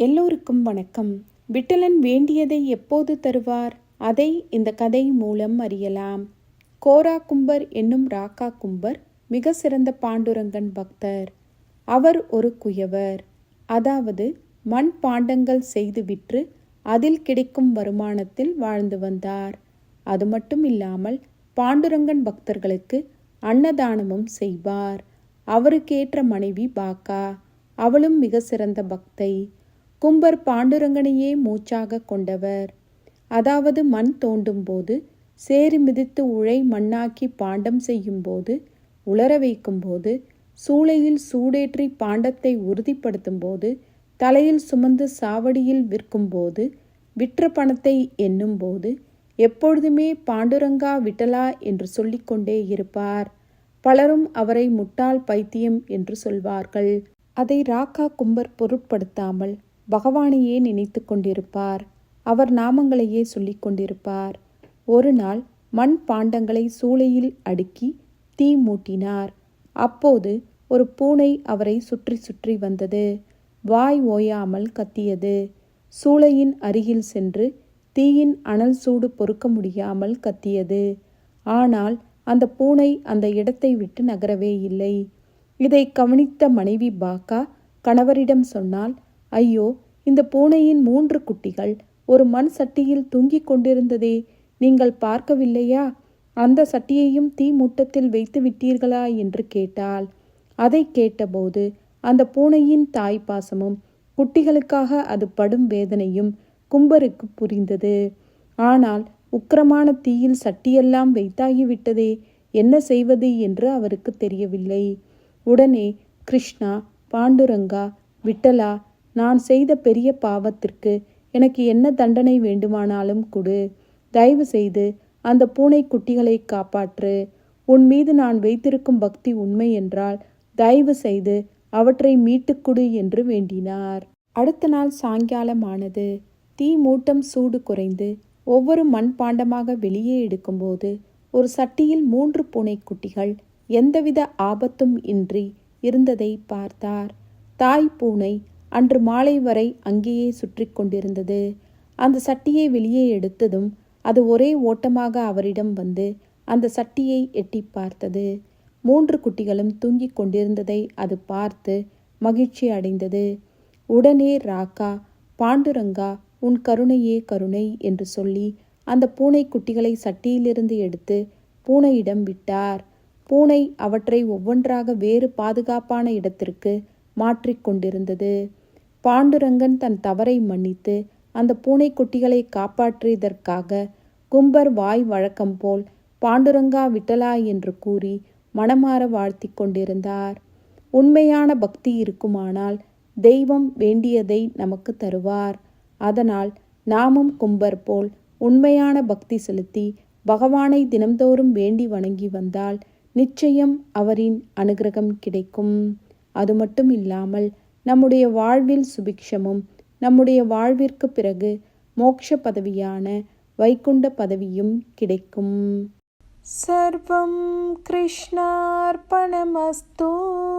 எல்லோருக்கும் வணக்கம். விட்டலன் வேண்டியதை எப்போது தருவார்? அதை இந்த கதை மூலம் அறியலாம். கோரா கும்பர் என்னும் ராக்கா கும்பர் மிக சிறந்த பாண்டுரங்கன் பக்தர். அவர் ஒரு குயவர். அதாவது மண் பாண்டங்கள் செய்து விற்று அதில் கிடைக்கும் வருமானத்தில் வாழ்ந்து வந்தார். அது மட்டும் இல்லாமல் பாண்டுரங்கன் பக்தர்களுக்கு அன்னதானமும் செய்வார். அவருக்கேற்ற மனைவி பாக்கா. அவளும் மிக சிறந்த பக்தை. கும்பர் பாண்டுரங்கனையே மூச்சாக கொண்டவர். அதாவது மண் தோண்டும் போது சேறு மிதித்து உழை மண்ணாக்கி பாண்டம் செய்யும்போது உலர வைக்கும்போது சூளையில் சூடேற்றி பாண்டத்தை உறுதிப்படுத்தும் போது தலையில் சுமந்து சாவடியில் விற்கும்போது விற்ற பணத்தை எண்ணும்போது எப்பொழுதுமே பாண்டுரங்கா விட்டலா என்று சொல்லிக்கொண்டே இருப்பார். பலரும் அவரை முட்டாள் பைத்தியம் என்று சொல்வார்கள். அதை ராக்கா கும்பர் பொருட்படுத்தாமல் பகவானையே நினைத்து கொண்டிருப்பார். அவர் நாமங்களையே சொல்லிக் கொண்டிருப்பார். ஒரு நாள் மண் பாண்டங்களை சூளையில் அடுக்கி தீ மூட்டினார். அப்போது ஒரு பூனை அவரை சுற்றி சுற்றி வந்தது. வாய் ஓயாமல் கத்தியது. சூளையின் அருகில் சென்று தீயின் அனல் சூடு பொறுக்க முடியாமல் கத்தியது. ஆனால் அந்த பூனை அந்த இடத்தை விட்டு நகரவே இல்லை. இதை கவனித்த மனைவி பாக்கா கணவரிடம் சொன்னால் ஐயோ இந்த பூனையின் மூன்று குட்டிகள் ஒரு மண் சட்டியில் தூங்கிக் கொண்டிருந்ததே. நீங்கள் பார்க்கவில்லையா? அந்த சட்டியையும் தீ மூட்டத்தில் வைத்து விட்டீர்களா? என்று கேட்டாள். அதை கேட்டபோது அந்த பூனையின் தாய் பாசமும் குட்டிகளுக்காக அது படும் வேதனையும் கும்பருக்கு புரிந்தது. ஆனால் உக்கிரமான தீயில் சட்டியெல்லாம் வைத்தாகிவிட்டதே. என்ன செய்வது என்று அவருக்கு தெரியவில்லை. உடனே கிருஷ்ணா பாண்டுரங்கா விட்டலா நான் செய்த பெரிய பாவத்திற்கு எனக்கு என்ன தண்டனை வேண்டுமானாலும் கொடு. தயவு செய்து அந்த பூனை குட்டிகளை காப்பாற்று. உன் மீது நான் வைத்திருக்கும் பக்தி உண்மை என்றால் தயவு செய்து அவற்றை மீட்டுக்குடு என்று வேண்டினார். அடுத்த நாள் சாயங்காலமானது. தீ மூட்டம் சூடு குறைந்து ஒவ்வொரு மண் பாண்டமாக வெளியே எடுக்கும்போது ஒரு சட்டியில் மூன்று பூனைக்குட்டிகள் எந்தவித ஆபத்தும் இன்றி இருந்ததை பார்த்தார். தாய் பூனை அன்று மாலை வரை அங்கேயே சுற்றி கொண்டிருந்தது. அந்த சட்டியை வெளியே எடுத்ததும் அது ஒரே ஓட்டமாக அவரிடம் வந்து அந்த சட்டியை எட்டி பார்த்தது. மூன்று குட்டிகளும் தூங்கிக் கொண்டிருந்ததை அது பார்த்து மகிழ்ச்சி அடைந்தது. உடனே ராக்கா பாண்டுரங்கா உன் கருணையே கருணை என்று சொல்லி அந்த பூனை குட்டிகளை சட்டியிலிருந்து எடுத்து பூனையிடம் விட்டார். பூனை அவற்றை ஒவ்வொன்றாக வேறு பாதுகாப்பான இடத்திற்கு மாற்றிக்கொண்டிருந்தது பாண்டுரங்கன் தன் தவறை மன்னித்து அந்த பூனைக்குட்டிகளை காப்பாற்றியதற்காக கும்பர் வாய் வழக்கம் போல் பாண்டுரங்கா விட்டலா என்று கூறி மனமாற வாழ்த்தி கொண்டிருந்தார். உண்மையான பக்தி இருக்குமானால் தெய்வம் வேண்டியதை நமக்கு தருவார். அதனால் நாமும் கும்பர் போல் உண்மையான பக்தி செலுத்தி பகவானை தினம்தோறும் வேண்டி வணங்கி வந்தால் நிச்சயம் அவரின் அனுகிரகம் கிடைக்கும். அது மட்டும் இல்லாமல் நம்முடைய வாழ்வில் சுபிக்ஷமும் நம்முடைய வாழ்விற்கு பிறகு மோட்ச பதவியான வைகுண்ட பதவியும் கிடைக்கும். சர்வம் கிருஷ்ணார்பணமஸ்தூ.